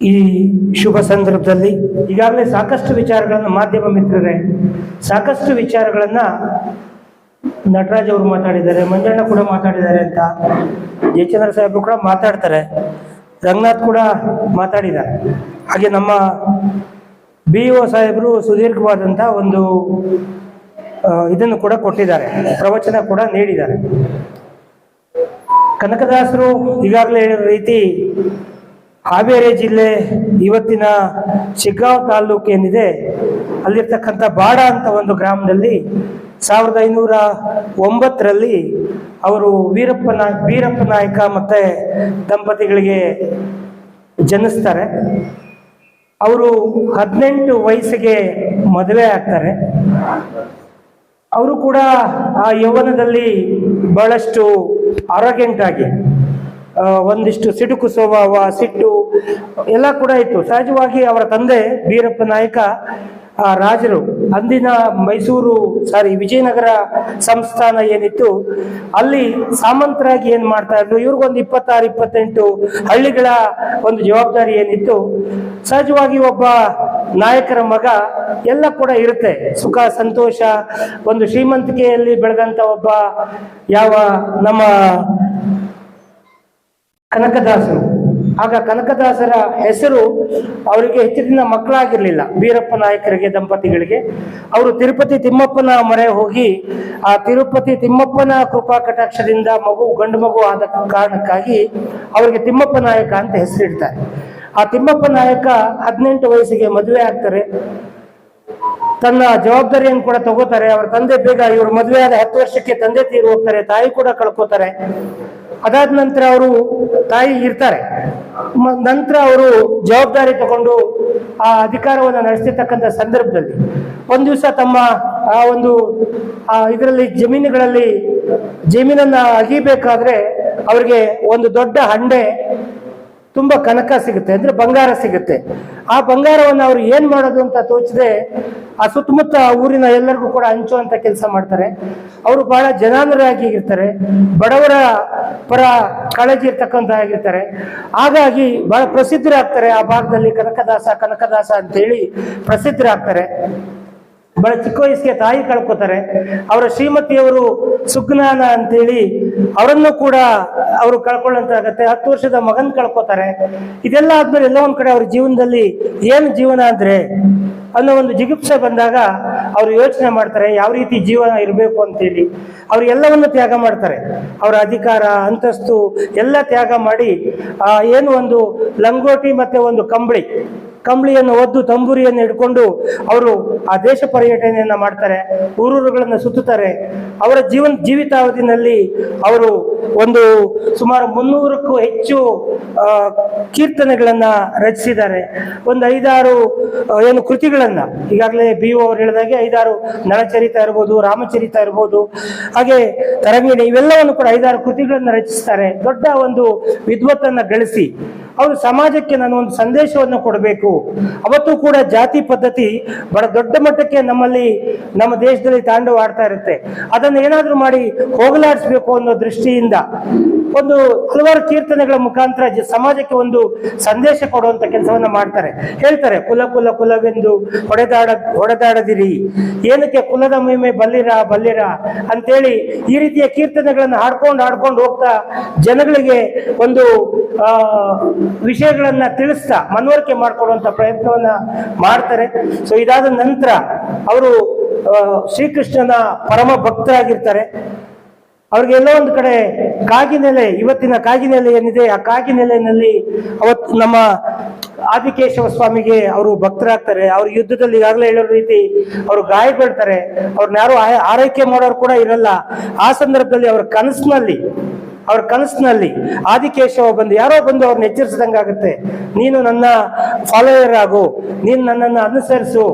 ಈ ಶುಭ ಸಂದರ್ಭದಲ್ಲಿ ಈಗಾಗಲೇ ಸಾಕಷ್ಟು ವಿಚಾರಗಳನ್ನು ಮಾಧ್ಯಮ ಮಿತ್ರರೇ, ಸಾಕಷ್ಟು ವಿಚಾರಗಳನ್ನು ನಟರಾಜ್ ಅವರು ಮಾತಾಡಿದ್ದಾರೆ, ಮಂಜಣ್ಣ ಕೂಡ ಮಾತಾಡಿದ್ದಾರೆ ಅಂತ ಜಯಚಂದ್ರ ಸಾಹೇಬರು ಕೂಡ ಮಾತಾಡ್ತಾರೆ, ರಂಗನಾಥ್ ಕೂಡ ಮಾತಾಡಿದ್ದಾರೆ. ಹಾಗೆ ನಮ್ಮ ಬಿ ಒ ಸಾಹೇಬರು ಸುದೀರ್ಘವಾದಂಥ ಒಂದು ಇದನ್ನು ಕೂಡ ಕೊಟ್ಟಿದ್ದಾರೆ, ಪ್ರವಚನ ಕೂಡ ನೀಡಿದ್ದಾರೆ. ಕನಕದಾಸರು ಈಗಾಗಲೇ ಹೇಳಿರೋ ರೀತಿ ಹಾವೇರಿ ಜಿಲ್ಲೆ ಇವತ್ತಿನ ಶಿಗ್ಗಾಂವ್ ತಾಲೂಕು ಏನಿದೆ ಅಲ್ಲಿರ್ತಕ್ಕಂಥ ಬಾಡ ಅಂತ ಒಂದು ಗ್ರಾಮದಲ್ಲಿ ಸಾವಿರದ ಐನೂರ ಒಂಬತ್ತರಲ್ಲಿ ಅವರು ವೀರಪ್ಪ ನಾಯಕ್ ವೀರಪ್ಪ ನಾಯಕ ಮತ್ತೆ ದಂಪತಿಗಳಿಗೆ ಜನಿಸ್ತಾರೆ. ಅವರು ಹದಿನೆಂಟು ವಯಸ್ಸಿಗೆ ಮದುವೆ ಆಗ್ತಾರೆ. ಅವರು ಕೂಡ ಆ ಯೌವನದಲ್ಲಿ ಬಹಳಷ್ಟು ಆರೋಗ್ಯಂಟ್ ಆಗಿ ಆ, ಒಂದಿಷ್ಟು ಸಿಡುಕು ಸ್ವಭಾವ ಸಿಟ್ಟು ಎಲ್ಲ ಕೂಡ ಇತ್ತು. ಸಹಜವಾಗಿ ಅವರ ತಂದೆ ವೀರಪ್ಪ ನಾಯಕ, ಆ ರಾಜರು ಅಂದಿನ ಮೈಸೂರು, ಸಾರಿ ವಿಜಯನಗರ ಸಂಸ್ಥಾನ ಏನಿತ್ತು, ಅಲ್ಲಿ ಸಾಮಂತರಾಗಿ ಏನ್ ಮಾಡ್ತಾ ಇದ್ರು? ಇವ್ರಿಗೊಂದು ಇಪ್ಪತ್ತಾರು, ಇಪ್ಪತ್ತೆಂಟು ಹಳ್ಳಿಗಳ ಒಂದು ಜವಾಬ್ದಾರಿ ಏನಿತ್ತು? ಸಹಜವಾಗಿ ಒಬ್ಬ ನಾಯಕರ ಮಗ ಎಲ್ಲ ಕೂಡ ಇರುತ್ತೆ. ಸುಖ, ಸಂತೋಷ, ಒಂದು ಶ್ರೀಮಂತಿಕೆಯಲ್ಲಿ ಬೆಳೆದಂತ ಒಬ್ಬ ಯಾವ ನಮ್ಮ ಕನಕದಾಸರು. ಆಗ ಕನಕದಾಸರ ಹೆಸರು ಅವರಿಗೆ ಹೆಚ್ಚು ದಿನ ಮಕ್ಕಳಾಗಿರ್ಲಿಲ್ಲ. ವೀರಪ್ಪ ನಾಯಕರಿಗೆ, ದಂಪತಿಗಳಿಗೆ. ಅವರು ತಿರುಪತಿ ತಿಮ್ಮಪ್ಪನ ಮೊರೆ ಹೋಗಿ, ಆ ತಿರುಪತಿ ತಿಮ್ಮಪ್ಪನ ಕೃಪಾ ಕಟಾಕ್ಷದಿಂದ ಮಗು, ಗಂಡು ಮಗು ಆದ ಕಾರಣಕ್ಕಾಗಿ ಅವರಿಗೆ ತಿಮ್ಮಪ್ಪ ನಾಯಕ ಅಂತ ಹೆಸರಿಡ್ತಾರೆ ಆ ತಿಮ್ಮಪ್ಪ ನಾಯಕ ಹದಿನೆಂಟು ವಯಸ್ಸಿಗೆ ಮದುವೆ ಆಗ್ತಾರೆ. ತನ್ನ ಜವಾಬ್ದಾರಿಯನ್ನು ಕೂಡ ತಗೋತಾರೆ. ಅವರ ತಂದೆ ಬೇಗ ಇವರು ಮದುವೆ ಆದ ಹತ್ತು ವರ್ಷಕ್ಕೆ ತಂದೆ ತೀರು ಹೋಗ್ತಾರೆ. ತಾಯಿ ಕೂಡ ಕಳ್ಕೊತಾರೆ. ಅದಾದ ನಂತರ ಅವರು ತಾಯಿ ಇರ್ತಾರೆ. ನಂತರ ಅವರು ಜವಾಬ್ದಾರಿ ತಗೊಂಡು ಆ ಅಧಿಕಾರವನ್ನು ನಡೆಸ್ತಿರ್ತಕ್ಕಂಥ ಸಂದರ್ಭದಲ್ಲಿ ಒಂದು ದಿವಸ ತಮ್ಮ ಆ ಒಂದು, ಆ ಇದರಲ್ಲಿ ಜಮೀನುಗಳಲ್ಲಿ ಜಮೀನನ್ನ ಅಗಿಬೇಕಾದ್ರೆ ಅವರಿಗೆ ಒಂದು ದೊಡ್ಡ ಹಂಡೆ ತುಂಬಾ ಕನಕ ಸಿಗುತ್ತೆ, ಅಂದ್ರೆ ಬಂಗಾರ ಸಿಗುತ್ತೆ. ಆ ಬಂಗಾರವನ್ನು ಅವ್ರು ಏನ್ ಮಾಡೋದು ಅಂತ ತೋಚದೆ ಆ ಸುತ್ತಮುತ್ತ ಊರಿನ ಎಲ್ಲರಿಗೂ ಕೂಡ ಹಂಚುವಂತ ಕೆಲಸ ಮಾಡ್ತಾರೆ. ಅವರು ಬಹಳ ಜನಾನರಾಗಿ ಇರ್ತಾರೆ ಬಡವರ ಪರ ಕಾಳಜಿ ಇರ್ತಕ್ಕಂಥ ಆಗಿರ್ತಾರೆ. ಹಾಗಾಗಿ ಬಹಳ ಪ್ರಸಿದ್ಧರಾಗ್ತಾರೆ, ಆ ಭಾಗದಲ್ಲಿ ಕನಕದಾಸ ಕನಕದಾಸ ಅಂತೇಳಿ ಪ್ರಸಿದ್ಧರಾಗ್ತಾರೆ. ಬಹಳ ಚಿಕ್ಕ ವಯಸ್ಸಿಗೆ ತಾಯಿ ಕಳ್ಕೊತಾರೆ. ಅವರ ಶ್ರೀಮತಿಯವರು ಸುಜ್ಞಾನ ಅಂತೇಳಿ ಅವರನ್ನು ಕೂಡ ಅವರು ಕಳ್ಕೊಳ್ಳಂತಾಗತ್ತೆ ಹತ್ತು ವರ್ಷದ ಮಗನ್ ಕಳ್ಕೊತಾರೆ. ಇದೆಲ್ಲ ಆದ್ಮೇಲೆ ಎಲ್ಲ ಒಂದ್ ಕಡೆ ಅವ್ರ ಜೀವನದಲ್ಲಿ ಏನು ಜೀವನ ಅಂದ್ರೆ ಅನ್ನೋ ಒಂದು ಜಿಗುಪ್ಸೆ ಬಂದಾಗ ಅವರು ಯೋಚನೆ ಮಾಡ್ತಾರೆ, ಯಾವ ರೀತಿ ಜೀವನ ಇರಬೇಕು ಅಂತೇಳಿ. ಅವ್ರು ಎಲ್ಲವನ್ನು ತ್ಯಾಗ ಮಾಡ್ತಾರೆ. ಅವರ ಅಧಿಕಾರ, ಅಂತಸ್ತು ಎಲ್ಲ ತ್ಯಾಗ ಮಾಡಿ, ಆ, ಏನು ಒಂದು ಲಂಗೋಟಿ ಮತ್ತೆ ಒಂದು ಕಂಬಳಿ. ಕಂಬಳಿಯನ್ನು ಒದ್ದು ತಂಬೂರಿಯನ್ನು ಹಿಡ್ಕೊಂಡು ಅವರು ಆ ದೇಶ ಪರ್ಯಟನೆಯನ್ನ ಮಾಡ್ತಾರೆ, ಊರೂರುಗಳನ್ನು ಸುತ್ತುತ್ತಾರೆ. ಅವರ ಜೀವನ, ಜೀವಿತಾವಧಿನಲ್ಲಿ ಅವರು ಒಂದು ಸುಮಾರು ಮುನ್ನೂರಕ್ಕೂ ಹೆಚ್ಚು ಕೀರ್ತನೆಗಳನ್ನು ರಚಿಸಿದ್ದಾರೆ. ಒಂದು ಐದಾರು ಏನು ಕೃತಿಗಳನ್ನ, ಈಗಾಗಲೇ ಬಿ ಒ ಅವರು ಹೇಳಿದಾಗೆ ಐದಾರು ನಳಚರಿತ ಇರ್ಬೋದು, ರಾಮಚರಿತ ಇರ್ಬೋದು, ಹಾಗೆ ತರಂಗಿಣಿ ಇವೆಲ್ಲವನ್ನು ಕೂಡ ಐದಾರು ಕೃತಿಗಳನ್ನು ರಚಿಸ್ತಾರೆ. ದೊಡ್ಡ ಒಂದು ವಿದ್ವತ್ತನ್ನ ಗಳಿಸಿ ಅವರು ಸಮಾಜಕ್ಕೆ ನಾನು ಒಂದು ಸಂದೇಶವನ್ನು ಕೊಡಬೇಕು. ಅವತ್ತು ಕೂಡ ಜಾತಿ ಪದ್ಧತಿ ಬಹಳ ದೊಡ್ಡ ಮಟ್ಟಕ್ಕೆ ನಮ್ಮಲ್ಲಿ ನಮ್ಮ ದೇಶದಲ್ಲಿ ತಾಂಡವಾಡ್ತಾ ಇರುತ್ತೆ. ಅದನ್ನು ಏನಾದರೂ ಮಾಡಿ ಹೋಗಲಾಡಿಸ್ಬೇಕು ಅನ್ನೋ ದೃಷ್ಟಿಯಿಂದ ಒಂದು ಹಲವಾರು ಕೀರ್ತನೆಗಳ ಮುಖಾಂತರ ಸಮಾಜಕ್ಕೆ ಒಂದು ಸಂದೇಶ ಕೊಡುವಂತ ಕೆಲಸವನ್ನ ಮಾಡ್ತಾರೆ. ಹೇಳ್ತಾರೆ, ಕುಲ ಕುಲ, ಕುಲವೆಂದು ಹೊಡೆದಾಡ, ಹೊಡೆದಾಡದಿರಿ. ಏನಕ್ಕೆ ಕುಲದ ಮಹಿಮೆ ಬಲ್ಲಿರ ಬಲ್ಲಿರ? ಅಂತೇಳಿ ಈ ರೀತಿಯ ಕೀರ್ತನೆಗಳನ್ನು ಹಾಡ್ಕೊಂಡು ಹಾಡ್ಕೊಂಡು ಹೋಗ್ತಾ ಜನಗಳಿಗೆ ಒಂದು ವಿಷಯಗಳನ್ನ ತಿಳಿಸ್ತಾ ಮನವರಿಕೆ ಮಾಡ್ಕೊಡುವಂತ ಪ್ರಯತ್ನವನ್ನ ಮಾಡ್ತಾರೆ. ಸೊ ಇದಾದ ನಂತರ ಅವರು ಶ್ರೀಕೃಷ್ಣನ ಪರಮ ಭಕ್ತರಾಗಿರ್ತಾರೆ. ಅವ್ರಿಗೆ ಎಲ್ಲೋ ಒಂದು ಕಡೆ ಕಾಗಿನೆಲೆ, ಇವತ್ತಿನ ಕಾಗಿನೆಲೆ ಏನಿದೆ, ಆ ಕಾಗಿನೆಲೆಯಲ್ಲಿ ಅವತ್ತು ನಮ್ಮ ಆದಿಕೇಶವ ಸ್ವಾಮಿಗೆ ಅವರು ಭಕ್ತರಾಗ್ತಾರೆ. ಅವ್ರ ಯುದ್ಧದಲ್ಲಿ ಈಗಾಗಲೇ ಹೇಳೋ ರೀತಿ ಅವರು ಗಾಯಗೊಳ್ತಾರೆ ಅವ್ರನ್ನ ಯಾರು ಆರೈಕೆ ಮಾಡೋರು ಕೂಡ ಇರಲ್ಲ. ಆ ಸಂದರ್ಭದಲ್ಲಿ ಅವ್ರ ಕನಸಿನಲ್ಲಿ ಅವ್ರ ಕನಸಿನಲ್ಲಿ ಆದಿಕೇಶವ ಬಂದು, ಯಾರೋ ಬಂದು ಅವ್ರನ್ನ ಎಚ್ಚರಿಸಿದಂಗಾಗುತ್ತೆ. ನೀನು ನನ್ನ ಫಾಲೋಯರ್ ಆಗು. ನೀನು ನನ್ನನ್ನು ಅನುಸರಿಸು.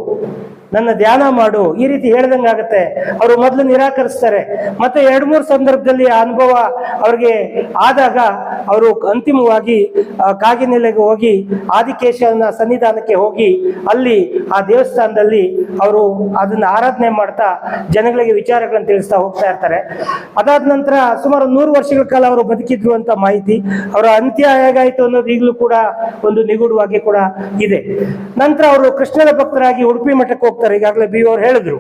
ನನ್ನ ಧ್ಯಾನ ಮಾಡು. ಈ ರೀತಿ ಹೇಳ್ದಂಗೆ ಆಗುತ್ತೆ. ಅವರು ಮೊದಲು ನಿರಾಕರಿಸ್ತಾರೆ. ಮತ್ತೆ ಎರಡು ಮೂರು ಸಂದರ್ಭದಲ್ಲಿ ಆ ಅನುಭವ ಅವ್ರಿಗೆ ಆದಾಗ ಅವರು ಅಂತಿಮವಾಗಿ ಕಾಗಿನೆಲೆಗೆ ಹೋಗಿ ಆದಿಕೇಶವನ ಸನ್ನಿಧಾನಕ್ಕೆ ಹೋಗಿ ಅಲ್ಲಿ ಆ ದೇವಸ್ಥಾನದಲ್ಲಿ ಅವರು ಅದನ್ನ ಆರಾಧನೆ ಮಾಡ್ತಾ ಜನಗಳಿಗೆ ವಿಚಾರಗಳನ್ನು ತಿಳಿಸ್ತಾ ಹೋಗ್ತಾ ಇರ್ತಾರೆ. ಅದಾದ ನಂತರ ಸುಮಾರು ನೂರು ವರ್ಷಗಳ ಕಾಲ ಅವರು ಬದುಕಿದ್ರು ಅಂತ ಮಾಹಿತಿ ಅವರ ಅಂತ್ಯ ಹೇಗಾಯ್ತು ಅನ್ನೋದು ಈಗಲೂ ಕೂಡ ಒಂದು ನಿಗೂಢವಾಗಿ ಕೂಡ ಇದೆ. ನಂತರ ಅವರು ಕೃಷ್ಣನ ಭಕ್ತರಾಗಿ ಉಡುಪಿ ಮಠಕ್ಕೆ ಹೋಗ್ತಾರೆ ಈಗಾಗಲೇ ಬಿ ಅವ್ರು ಹೇಳಿದ್ರು.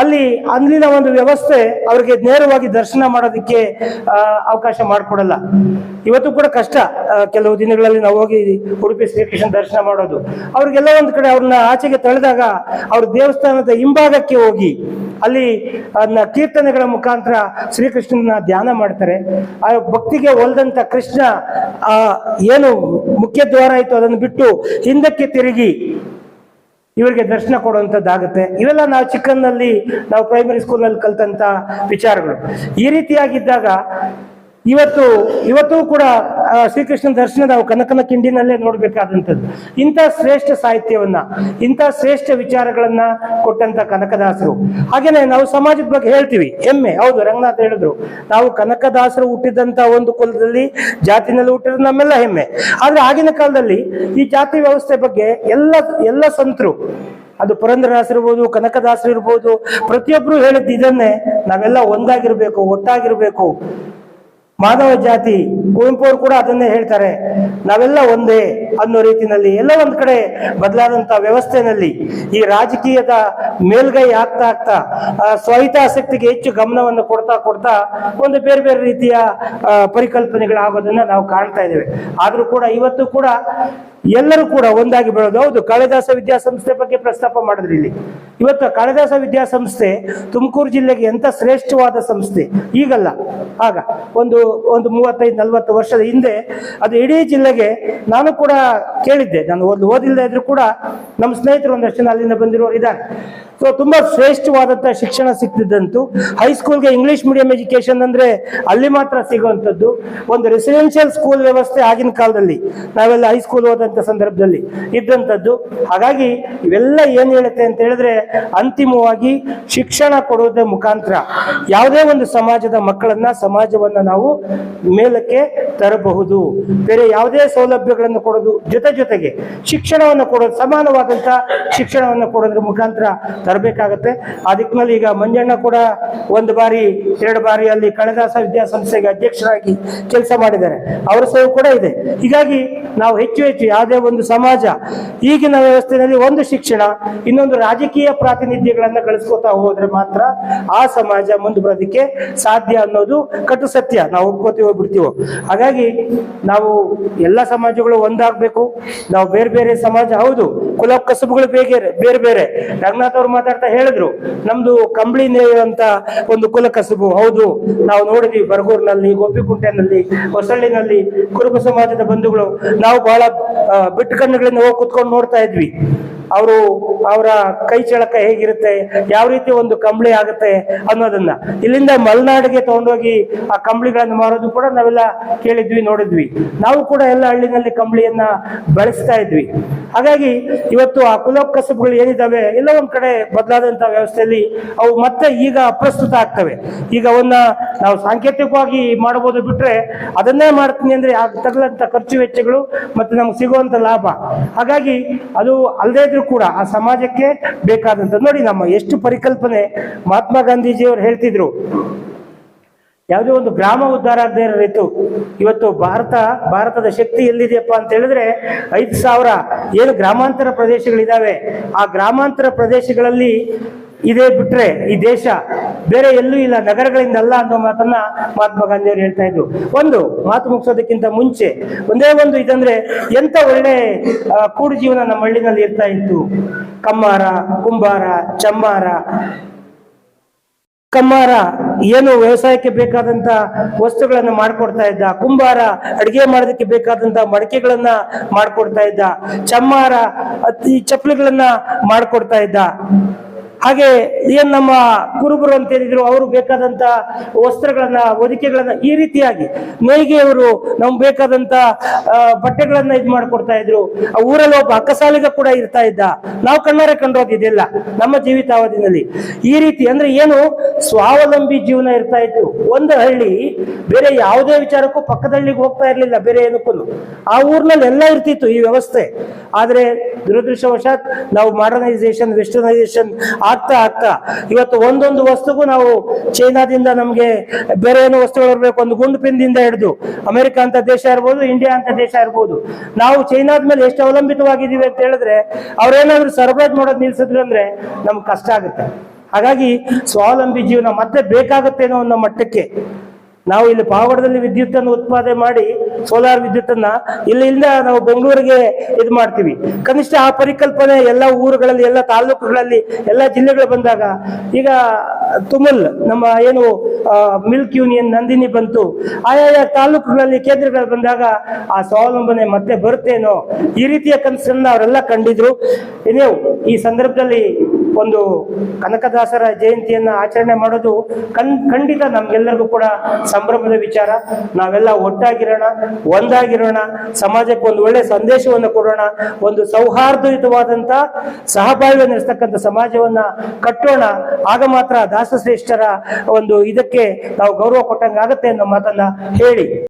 ಅಲ್ಲಿ ಅಲ್ಲಿನ ಒಂದು ವ್ಯವಸ್ಥೆ ಅವರಿಗೆ ನೇರವಾಗಿ ದರ್ಶನ ಮಾಡೋದಕ್ಕೆ ಅವಕಾಶ ಮಾಡಿಕೊಡಲ್ಲ. ಇವತ್ತು ಕೂಡ ಕಷ್ಟ. ಕೆಲವು ದಿನಗಳಲ್ಲಿ ನಾವು ಹೋಗಿ ಉಡುಪಿ ಶ್ರೀಕೃಷ್ಣ ದರ್ಶನ ಮಾಡೋದು. ಅವ್ರಿಗೆಲ್ಲ ಒಂದು ಕಡೆ ಅವ್ರನ್ನ ಆಚೆಗೆ ತಳೆದಾಗ ಅವ್ರ ದೇವಸ್ಥಾನದ ಹಿಂಭಾಗಕ್ಕೆ ಹೋಗಿ ಅಲ್ಲಿ ಕೀರ್ತನೆಗಳ ಮುಖಾಂತರ ಶ್ರೀಕೃಷ್ಣನ ಧ್ಯಾನ ಮಾಡ್ತಾರೆ. ಆ ಭಕ್ತಿಗೆ ಒಲ್ದಂತ ಕೃಷ್ಣ ಏನು ಮುಖ್ಯ ದ್ವಾರ ಆಯ್ತು ಅದನ್ನು ಬಿಟ್ಟು ಹಿಂದಕ್ಕೆ ತಿರುಗಿ ಇವರಿಗೆ ದರ್ಶನ ಕೊಡುವಂಥದ್ದಾಗುತ್ತೆ ಇವೆಲ್ಲ ನಾವು ಚಿಕ್ಕನ್ನಲ್ಲಿ ನಾವು ಪ್ರೈಮರಿ ಸ್ಕೂಲ್ನಲ್ಲಿ ಕಲ್ತಂತ ವಿಚಾರಗಳು. ಈ ರೀತಿಯಾಗಿದ್ದಾಗ ಇವತ್ತು ಇವತ್ತು ಕೂಡ ಶ್ರೀಕೃಷ್ಣ ದರ್ಶನ ನಾವು ಕನಕನ ಕಿಂಡಿನಲ್ಲೇ ನೋಡ್ಬೇಕಾದಂಥದ್ದು. ಇಂಥ ಶ್ರೇಷ್ಠ ಸಾಹಿತ್ಯವನ್ನ, ಇಂಥ ಶ್ರೇಷ್ಠ ವಿಚಾರಗಳನ್ನ ಕೊಟ್ಟಂತ ಕನಕದಾಸರು. ಹಾಗೇನೆ ನಾವು ಸಮಾಜದ ಬಗ್ಗೆ ಹೇಳ್ತೀವಿ. ಹೆಮ್ಮೆ ಹೌದು, ರಂಗನಾಥ್ ಹೇಳಿದ್ರು. ನಾವು ಕನಕದಾಸರು ಹುಟ್ಟಿದಂತ ಒಂದು ಕುಲದಲ್ಲಿ, ಜಾತಿನಲ್ಲಿ ಹುಟ್ಟಿದ್ರು ನಮ್ಮೆಲ್ಲ ಹೆಮ್ಮೆ. ಆದ್ರೆ ಆಗಿನ ಕಾಲದಲ್ಲಿ ಈ ಜಾತಿ ವ್ಯವಸ್ಥೆ ಬಗ್ಗೆ ಎಲ್ಲ ಎಲ್ಲ ಸಂತರು, ಅದು ಪುರಂದರದಾಸರು ಇರ್ಬೋದು, ಕನಕದಾಸರು ಇರ್ಬೋದು, ಪ್ರತಿಯೊಬ್ರು ಹೇಳಿದ್ದು ಇದನ್ನೇ ನಾವೆಲ್ಲ ಒಂದಾಗಿರ್ಬೇಕು, ಒಟ್ಟಾಗಿರ್ಬೇಕು. ಮಾನವ ಜಾತಿ ಕುವೆಂಪು ಅವರು ಕೂಡ ಅದನ್ನೇ ಹೇಳ್ತಾರೆ. ನಾವೆಲ್ಲ ಒಂದೇ ಅನ್ನೋ ರೀತಿಯಲ್ಲಿ ಎಲ್ಲ ಒಂದ್ ಕಡೆ ಬದಲಾದಂತ ವ್ಯವಸ್ಥೆನಲ್ಲಿ ಈ ರಾಜಕೀಯದ ಮೇಲ್ಗೈ ಆಗ್ತಾ ಆಗ್ತಾ ಸ್ವಹಿತಾಸಕ್ತಿಗೆ ಹೆಚ್ಚು ಗಮನವನ್ನು ಕೊಡ್ತಾ ಕೊಡ್ತಾ ಒಂದು ಬೇರೆ ಬೇರೆ ರೀತಿಯ ಪರಿಕಲ್ಪನೆಗಳಾಗೋದನ್ನ ನಾವು ಕಾಣ್ತಾ ಇದ್ದೇವೆ. ಆದ್ರೂ ಕೂಡ ಇವತ್ತು ಕೂಡ ಎಲ್ಲರೂ ಕೂಡ ಒಂದಾಗಿ ಬೆಳೆದು, ಹೌದು, ಕಾಳಿದಾಸ ವಿದ್ಯಾಸಂಸ್ಥೆ ಬಗ್ಗೆ ಪ್ರಸ್ತಾಪ ಮಾಡಿದ್ರಿ ಇಲ್ಲಿ. ಇವತ್ತು ಕಾಳಿದಾಸ ವಿದ್ಯಾಸಂಸ್ಥೆ ತುಮಕೂರು ಜಿಲ್ಲೆಗೆ ಎಂತ ಶ್ರೇಷ್ಠವಾದ ಸಂಸ್ಥೆ? ಈಗಲ್ಲ. ಆಗ, ಒಂದು ಒಂದು ಮೂವತ್ತೈದು, ನಲ್ವತ್ತು ವರ್ಷದ ಹಿಂದೆ ಅದು ಇಡೀ ಜಿಲ್ಲೆಗೆ ನಾನು ಕೂಡ ಕೇಳಿದ್ದೆ. ನಾನು ಒಂದು ಓದಿಲ್ಲದೆ ಇದ್ರು ಕೂಡ ನಮ್ಮ ಸ್ನೇಹಿತರು ಒಂದಷ್ಟು ಜನ ಅಲ್ಲಿಂದ ಬಂದಿರೋರು ಇದ್ದಾರೆ. ಸೊ ತುಂಬಾ ಶ್ರೇಷ್ಠವಾದಂತಹ ಶಿಕ್ಷಣ ಸಿಕ್ತಿದ್ದಂತು ಹೈಸ್ಕೂಲ್ಗೆ ಇಂಗ್ಲಿಷ್ ಮೀಡಿಯಂ ಎಜುಕೇಶನ್ ಅಂದ್ರೆ ಅಲ್ಲಿ ಮಾತ್ರ ಸಿಗುವಂಥದ್ದು. ಒಂದು ರೆಸಿಡೆನ್ಷಿಯಲ್ ಸ್ಕೂಲ್ ವ್ಯವಸ್ಥೆ ಆಗಿನ ಕಾಲದಲ್ಲಿ, ನಾವೆಲ್ಲ ಹೈಸ್ಕೂಲ್ ಹೋದಂತ ಸಂದರ್ಭದಲ್ಲಿ ಇದ್ದಂಥದ್ದು. ಹಾಗಾಗಿ ಇವೆಲ್ಲ ಏನ್ ಹೇಳುತ್ತೆ ಅಂತ ಹೇಳಿದ್ರೆ ಅಂತಿಮವಾಗಿ ಶಿಕ್ಷಣ ಕೊಡುವುದರ ಮುಖಾಂತರ ಯಾವುದೇ ಒಂದು ಸಮಾಜದ ಮಕ್ಕಳನ್ನ, ಸಮಾಜವನ್ನ ನಾವು ಮೇಲಕ್ಕೆ ತರಬಹುದು. ಬೇರೆ ಯಾವುದೇ ಸೌಲಭ್ಯಗಳನ್ನು ಕೊಡೋದು ಜೊತೆ ಜೊತೆಗೆ ಶಿಕ್ಷಣವನ್ನು ಕೊಡೋದು ಸಮಾನವಾದಂತ ಶಿಕ್ಷಣವನ್ನು ಕೊಡೋದ್ರ ಮುಖಾಂತರ ತರಬೇಕಾಗತ್ತೆ. ಆ ಈಗ ಮಂಜಣ್ಣ ಕೂಡ ಒಂದು ಬಾರಿ, ಎರಡು ಬಾರಿ ಅಲ್ಲಿ ಕಳದಾಸ ವಿದ್ಯಾಸಂಸ್ಥೆಗೆ ಅಧ್ಯಕ್ಷರಾಗಿ ಕೆಲಸ ಮಾಡಿದ್ದಾರೆ. ಅವರ ಸೇವೆ ಕೂಡ ಇದೆ. ಹೀಗಾಗಿ ನಾವು ಹೆಚ್ಚು ಹೆಚ್ಚು ಯಾವುದೇ ಒಂದು ಸಮಾಜ, ಈಗಿನ ವ್ಯವಸ್ಥೆಯಲ್ಲಿ ಒಂದು ಶಿಕ್ಷಣ, ಇನ್ನೊಂದು ರಾಜಕೀಯ ಪ್ರಾತಿನಿಧ್ಯಗಳನ್ನ ಗಳಿಸ್ಕೊತಾ ಹೋದ್ರೆ ಮಾತ್ರ ಆ ಸಮಾಜ ಮುಂದೆ ಬರೋದಕ್ಕೆ ಸಾಧ್ಯ ಅನ್ನೋದು ಕಟು ಸತ್ಯ. ನಾವು ಒಪ್ಕೋತೀವೋ ಹೋಗ್ಬಿಡ್ತೀವೋ. ಹಾಗಾಗಿ ನಾವು ಎಲ್ಲ ಸಮಾಜಗಳು ಒಂದಾಗಬೇಕು. ನಾವು ಬೇರೆ ಬೇರೆ ಸಮಾಜ ಹೌದು. ಕುಲ ಕಸಬುಗಳು ಬೇಗ ಬೇರೆ ಬೇರೆ. ರಂಗನಾಥ್ ಅವ್ರು ಮಾತಾಡ್ತಾ ಹೇಳಿದ್ರು. ನಮ್ದು ಕಂಬಳಿ ನೇಯುವಂತ ಒಂದು ಕುಲ ಕಸುಬು. ಹೌದು, ನಾವು ನೋಡಿದ್ವಿ ಬರಗೂರ್ನಲ್ಲಿ, ಗೋಪಿಕುಂಟೆನಲ್ಲಿ, ಹೊಸಳ್ಳಿನಲ್ಲಿ ಕುರುಬ ಸಮಾಜದ ಬಂಧುಗಳು. ನಾವು ಬಹಳ ಬಿಟ್ಟು ಕಣ್ಣುಗಳಿಂದ ಹೋಗಿ ಕುತ್ಕೊಂಡು ನೋಡ್ತಾ ಇದ್ವಿ. ಅವರು ಅವರ ಕೈ ಚಳಕ ಹೇಗಿರುತ್ತೆ, ಯಾವ ರೀತಿ ಒಂದು ಕಂಬಳಿ ಆಗುತ್ತೆ ಅನ್ನೋದನ್ನ. ಇಲ್ಲಿಂದ ಮಲೆನಾಡಿಗೆ ತಗೊಂಡೋಗಿ ಆ ಕಂಬಳಿಗಳನ್ನು ಮಾರೋದು ಕೂಡ ನಾವೆಲ್ಲ ಕೇಳಿದ್ವಿ, ನೋಡಿದ್ವಿ. ನಾವು ಕೂಡ ಎಲ್ಲ ಹಳ್ಳಿನಲ್ಲಿ ಕಂಬಳಿಯನ್ನ ಬಳಸ್ತಾ ಇದ್ವಿ. ಹಾಗಾಗಿ ಇವತ್ತು ಆ ಕುಲ ಕಸಬುಗಳು ಏನಿದಾವೆ ಎಲ್ಲ ಒಂದ್ ಕಡೆ ಬದಲಾದಂತ ವ್ಯವಸ್ಥೆಯಲ್ಲಿ ಅವು ಮತ್ತೆ ಈಗ ಅಪ್ರಸ್ತುತ ಆಗ್ತವೆ. ಈಗ ಅವನ್ನ ನಾವು ಸಾಂಕೇತಿಕವಾಗಿ ಮಾಡಬಹುದು ಬಿಟ್ರೆ ಅದನ್ನೇ ಮಾಡ್ತೀನಿ ಅಂದ್ರೆ ತಗಲಂತ ಖರ್ಚು ವೆಚ್ಚಗಳು ಮತ್ತೆ ನಮ್ಗೆ ಸಿಗುವಂತ ಲಾಭ. ಹಾಗಾಗಿ ಅದು ಅಲ್ಲದೇ ಇದ್ರೂ ಕೂಡ ಆ ಸಮಾಜಕ್ಕೆ ಬೇಕಾದಂತ ನೋಡಿ ನಮ್ಮ ಎಷ್ಟು ಪರಿಕಲ್ಪನೆ ಮಹಾತ್ಮ ಗಾಂಧೀಜಿಯವರು ಹೇಳ್ತಿದ್ರು. ಯಾವುದೇ ಒಂದು ಗ್ರಾಮ ಉದ್ಧಾರ ಆಗದೆ ಇತ್ತು ಇವತ್ತು ಭಾರತ, ಭಾರತದ ಶಕ್ತಿ ಎಲ್ಲಿದೆಯಪ್ಪ ಅಂತ ಹೇಳಿದ್ರೆ ಐದು ಸಾವಿರ ಏನು ಗ್ರಾಮಾಂತರ ಪ್ರದೇಶಗಳಿದ್ದಾವೆ ಆ ಗ್ರಾಮಾಂತರ ಪ್ರದೇಶಗಳಲ್ಲಿ ಇದೇ ಬಿಟ್ರೆ ಈ ದೇಶ ಬೇರೆ ಎಲ್ಲೂ ಇಲ್ಲ, ನಗರಗಳಿಂದ ಅಲ್ಲ ಅನ್ನೋ ಮಾತನ್ನ ಮಹಾತ್ಮ ಗಾಂಧಿ ಅವರು ಹೇಳ್ತಾ ಇದ್ರು. ಒಂದು, ಮಾತು ಮುಗಿಸೋದಕ್ಕಿಂತ ಮುಂಚೆ ಒಂದೇ ಒಂದು ಇದಂದ್ರೆ ಎಂತ ಒಳ್ಳೆ ಕೂಡು ಜೀವನ ನಮ್ಮ ಹಳ್ಳಿನಲ್ಲಿ ಇರ್ತಾ ಇತ್ತು. ಕಮ್ಮಾರ ಕುಂಬಾರ ಚಮ್ಮಾರ ಕಮ್ಮಾರ ಏನು ವ್ಯವಸಾಯಕ್ಕೆ ಬೇಕಾದಂತ ವಸ್ತುಗಳನ್ನ ಮಾಡಿಕೊಡ್ತಾ ಇದ್ದ. ಕುಂಬಾರ ಅಡಿಗೆ ಮಾಡೋದಕ್ಕೆ ಬೇಕಾದಂತ ಮಡಕೆಗಳನ್ನ ಮಾಡಿಕೊಡ್ತಾ ಇದ್ದ. ಚಮ್ಮಾರ ಅತಿ ಚಪ್ಪಲಿಗಳನ್ನ ಮಾಡಿಕೊಡ್ತಾ ಇದ್ದ. ಹಾಗೆ ಏನ್ ನಮ್ಮ ಕುರುಬರು ಅಂತ ಏನಿದ್ರು ಅವರು ಬೇಕಾದಂತ ವಸ್ತ್ರಗಳನ್ನ ಹೊದಿಕೆಗಳನ್ನ ಈ ರೀತಿಯಾಗಿ ನೇಯ್ಗೆಯವರು ನಮ್ಗೆ ಬೇಕಾದಂತ ಆ, ಬಟ್ಟೆಗಳನ್ನ ಇದ್ ಮಾಡ್ಕೊಡ್ತಾ ಇದ್ರು. ಆ ಊರಲ್ಲಿ ಒಬ್ಬ ಅಕ್ಕಸಾಲಿಗ ಕೂಡ ಇರ್ತಾ ಇದ್ದ. ನಾವು ಕಣ್ಣಾರೆ ಕಂಡೋದಿದೆಲ್ಲ ನಮ್ಮ ಜೀವಿತಾವಧಿನಲ್ಲಿ. ಈ ರೀತಿ ಅಂದ್ರೆ ಏನು ಸ್ವಾವಲಂಬಿ ಜೀವನ ಇರ್ತಾ ಇತ್ತು ಒಂದು ಹಳ್ಳಿ ಬೇರೆ ಯಾವುದೇ ವಿಚಾರಕ್ಕೂ ಪಕ್ಕದ ಹಳ್ಳಿಗೆ ಹೋಗ್ತಾ ಇರ್ಲಿಲ್ಲ ಬೇರೆ ಏನಕ್ಕೂ ಆ ಊರ್ನಲ್ಲಿ ಎಲ್ಲ ಇರ್ತಿತ್ತು ಈ ವ್ಯವಸ್ಥೆ. ಆದ್ರೆ ದುರದೃಷ್ಟವಶಾತ್ ನಾವು ಮಾಡರ್ನೈಸೇಷನ್ ವೆಸ್ಟರ್ನೈಸೇಷನ್ ಆಗ್ತಾ ಆಗ್ತಾ ಇವತ್ತು ಒಂದೊಂದು ವಸ್ತುಗೂ ನಾವು ಚೈನಾದಿಂದ ನಮ್ಗೆ ಬೇರೆ ಏನು ವಸ್ತುಗಳು ಬರ್ಬೇಕು ಒಂದು ಗುಂಡು ಪಿನ್ದಿಂದ ಹಿಡಿದು ಅಮೆರಿಕ ಅಂತ ದೇಶ ಇರ್ಬೋದು, ಇಂಡಿಯಾ ಅಂತ ದೇಶ ಇರ್ಬೋದು. ನಾವು ಚೈನಾದ ಮೇಲೆ ಎಷ್ಟು ಅವಲಂಬಿತವಾಗಿದ್ದೀವಿ ಅಂತ ಹೇಳಿದ್ರೆ ಅವ್ರೇನಾದ್ರು ಸರಬರಾಜು ಮಾಡೋದು ನಿಲ್ಸಿದ್ರು ಅಂದ್ರೆ ನಮ್ಗೆ ಕಷ್ಟ ಆಗುತ್ತೆ. ಹಾಗಾಗಿ ಸ್ವಾವಲಂಬಿ ಜೀವನ ಮತ್ತೆ ಬೇಕಾಗುತ್ತೆ ಅನ್ನೋ ಮಟ್ಟಕ್ಕೆ ನಾವು ಇಲ್ಲಿ ಪಾವಗಡದಲ್ಲಿ ವಿದ್ಯುತ್ ಅನ್ನು ಉತ್ಪಾದನೆ ಮಾಡಿ ಸೋಲಾರ್ ವಿದ್ಯುತ್ ಅನ್ನ ಇಲ್ಲಿಂದ ನಾವು ಬೆಂಗಳೂರಿಗೆ ಇದು ಮಾಡ್ತೀವಿ. ಕನಿಷ್ಠ ಆ ಪರಿಕಲ್ಪನೆ ಎಲ್ಲ ಊರುಗಳಲ್ಲಿ, ಎಲ್ಲ ತಾಲೂಕುಗಳಲ್ಲಿ, ಎಲ್ಲ ಜಿಲ್ಲೆಗಳು ಬಂದಾಗ, ಈಗ ತುಮಲ್ ನಮ್ಮ ಏನು ಮಿಲ್ಕ್ ಯೂನಿಯನ್ ನಂದಿನಿ ಬಂತು ಆಯಾ ತಾಲೂಕುಗಳಲ್ಲಿ ಕೇಂದ್ರಗಳು ಬಂದಾಗ ಆ ಸ್ವಾವಲಂಬನೆ ಮತ್ತೆ ಬರುತ್ತೇನೋ ಈ ರೀತಿಯ ಕನಸನ್ನ ಅವರೆಲ್ಲ ಕಂಡಿದ್ರು. ಏನೇ ಈ ಸಂದರ್ಭದಲ್ಲಿ ಒಂದು ಕನಕದಾಸರ ಜಯಂತಿಯನ್ನ ಆಚರಣೆ ಮಾಡೋದು ಕನ್, ಖಂಡಿತ ನಮ್ಗೆಲ್ಲರಿಗೂ ಕೂಡ ಸಂಭ್ರಮದ ವಿಚಾರ, ನಾವೆಲ್ಲ ಒಟ್ಟಾಗಿರೋಣ, ಒಂದಾಗಿರೋಣ, ಸಮಾಜಕ್ಕೆ ಒಂದು ಒಳ್ಳೆ ಸಂದೇಶವನ್ನು ಕೊಡೋಣ, ಒಂದು ಸೌಹಾರ್ದಯುತವಾದಂತ ಸಹಬಾಳ್ವೆ ನಡೆಸ್ತಕ್ಕಂಥ ಸಮಾಜವನ್ನ ಕಟ್ಟೋಣ. ಆಗ ಮಾತ್ರ ದಾಸಶ್ರೇಷ್ಠರ ಒಂದು ಇದಕ್ಕೆ ನಾವು ಗೌರವ ಕೊಟ್ಟಂಗಾಗತ್ತೆ ಅನ್ನೋ ಮಾತನ್ನ ಹೇಳಿ.